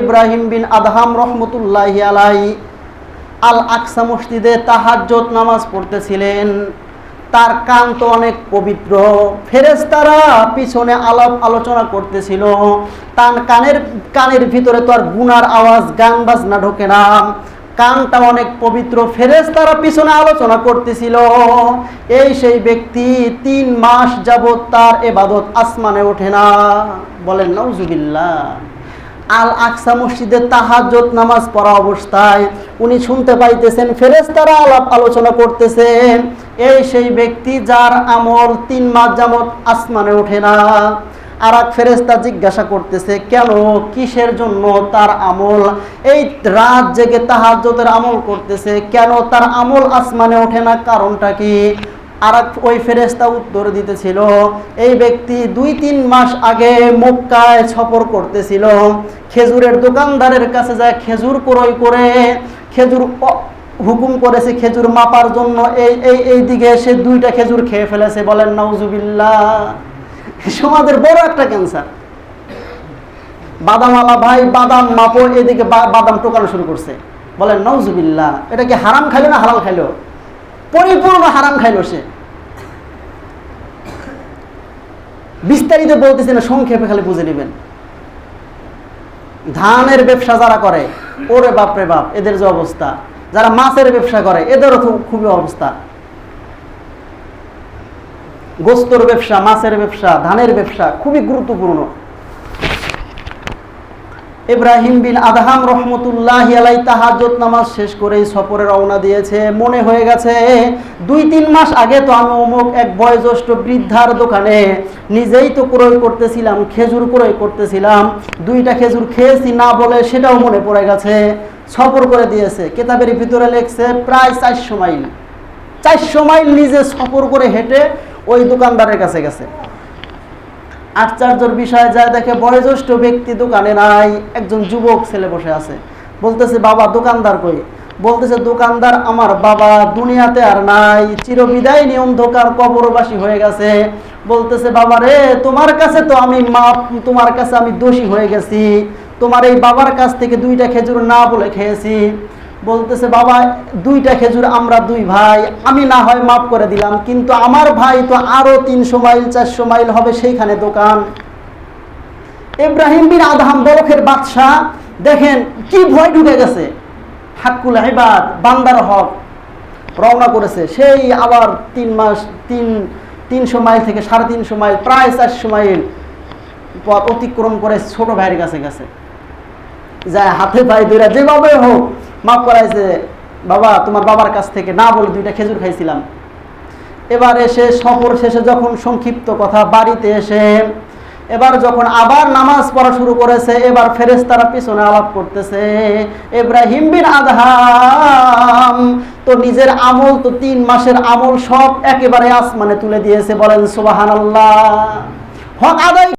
ইব্রাহিম বিন Adham রহমতুল্লাহ আলাই আল আকসা মসজিদে তাহাজ্জত নামাজ পড়তেছিলেন। তার কান তো অনেক পবিত্র। ফেরেশতারা পিছনে আলাপ আলোচনা করতেছিল। তার কানের কানের ভিতরে তো আর গুনার আওয়াজ, গান বাজনা ঢোকে না। কানটা অনেক পবিত্র। ফেরেশতারা পিছনে আলোচনা করতেছিল। এই সেই ব্যক্তি তিন মাস যাবৎ তার এবাদত আসমানে ওঠে না। বলেন নওজুবিল্লাহ আল আকসা মসজিদে তাহাজ্জত নামাজ পড়া অবস্থায় উনি শুনতে পাইতেছেন, ফেরেশতারা আলাপ আলোচনা করতেছেন, এই সেই ব্যক্তি যার আমল তিন মাস যাবত আসমানে ওঠে না। আর এক ফেরেস্তা জিজ্ঞাসা করতেছে, কেন, কিসের জন্য তার আমল? এই রাত জেগে তাহাজ্জতের আমল করতেছে, কেন তার আমল আসমানে ওঠে না, কারণটা কি? আর ওই ফেরেস্তা উত্তর দিতেছিল, এই ব্যক্তি দুই তিন মাস আগে মক্কায় সফর করতেছিল। খেজুরের দোকানদারের কাছে যায় খেজুর ক্রয় করে, খেজুর হুকুম করেছে খেজুর মাপার জন্য। এই এই এই দিকে এসে দুইটা খেজুর খেয়ে ফেলেছে। বলেন, নাউজুবিল্লাহ সমাজের বড় একটা ক্যান্সার। বাদামালা ভাই বাদাম মাপো, এদিকে বাদাম টোকানো শুরু করছে। বলেন নওজুবিল্লাহ এটা কি হারাম খাইলো না হালাল খাইলো? পরিপূর্ণ হারাম খাইলো সে। বিস্তারিত বলতেছি না, সংক্ষেপে খালি বুঝে নেবেন। ধানের ব্যবসা যারা করে, ওরে বাপ রে বাপ, এদের যে অবস্থা। যারা মাছের ব্যবসা করে, এদেরও তো খুবই অবস্থা। গোস্তর ব্যবসা, মাছের ব্যবসা, ধানের ব্যবসা খুবই গুরুত্বপূর্ণ। ইব্রাহিম বিন আদহাম রহমতুল্লাহ আলাই তাহাজ্জত নামাজ শেষ করে সফরে রওনা দিয়েছে। মনে হয়ে গেছে, দুই তিন মাস আগে তো আমি অমুক এক বয়োজ্যেষ্ঠ বৃদ্ধার দোকানে নিজেই তো ক্রয় করতেছিলাম, খেজুর ক্রয় করতেছিলাম। দুইটা খেজুর খেয়েছি, না বলে সেটাও মনে পড়ে গেছে। সফর করে দিয়েছে। কেতাবের ভিতরে লেখছে, প্রায় চারশো মাইল। চারশো মাইল নিজে সফর করে হেঁটে ওই দোকানদারের কাছে গেছে। আশ্চর্যের বিষয় যায় দেখে বয়োজ্যেষ্ঠ ব্যক্তি দোকানে নাই, একজন যুবক ছেলে বসে আছে। বলতেছে, বাবা, দোকানদার কই? বলতেছে, দোকানদার আমার বাবা দুনিয়াতে আর নাই, চিরবিদায় নিয়ে অন্ধকার কবরবাসী হয়ে গেছে। বলতেছে, বাবা রে, তোমার কাছে তো আমি মাপ, তোমার কাছে আমি দোষী হয়ে গেছি। তোমার এই বাবার কাছ থেকে দুইটা খেজুর না বলে খেয়েছি। বলতেছে, বাবা, দুইটা খেজুর আমরা দুই ভাই। আমি না হয় মাফ করে দিলাম, কিন্তু আমার ভাই তো আরও তিনশো মাইল, চারশো মাইল হবে সেইখানে দোকান। ইব্রাহিম বিন আদহাম বরফের বাদশাহ, দেখেন কি ভয় ঢুকে গেছে। হাক্কুল হেবাদ বান্দার হক রওনা করেছে। সেই আবার তিন মাস, তিন, তিনশো মাইল থেকে সাড়ে তিনশো মাইল, প্রায় চারশো মাইল পথ অতিক্রম করে ছোট ভাইয়ের কাছে গেছে। যায় হাতে পায়ে দুইটা যেভাবে হোক মাফ করাইছে বাবা, তোমার বাবার কাছ থেকে না বলে দুইটা খেজুর খাইছিলাম। এবার এসে সফর শেষে যখন সংক্ষিপ্ত কথা বাড়িতে এসে, এবার যখন আবার নামাজ পড়া শুরু করেছে, এবার ফেরেশতারা পিছনে আলাপ করতেছে ইব্রাহিম বিন আদহাম, তো নিজের আমল তো তিন মাসের আমল সব একেবারে আসমানে তুলে দিয়েছে। বলেন সুবাহান আল্লাহ হক আদায়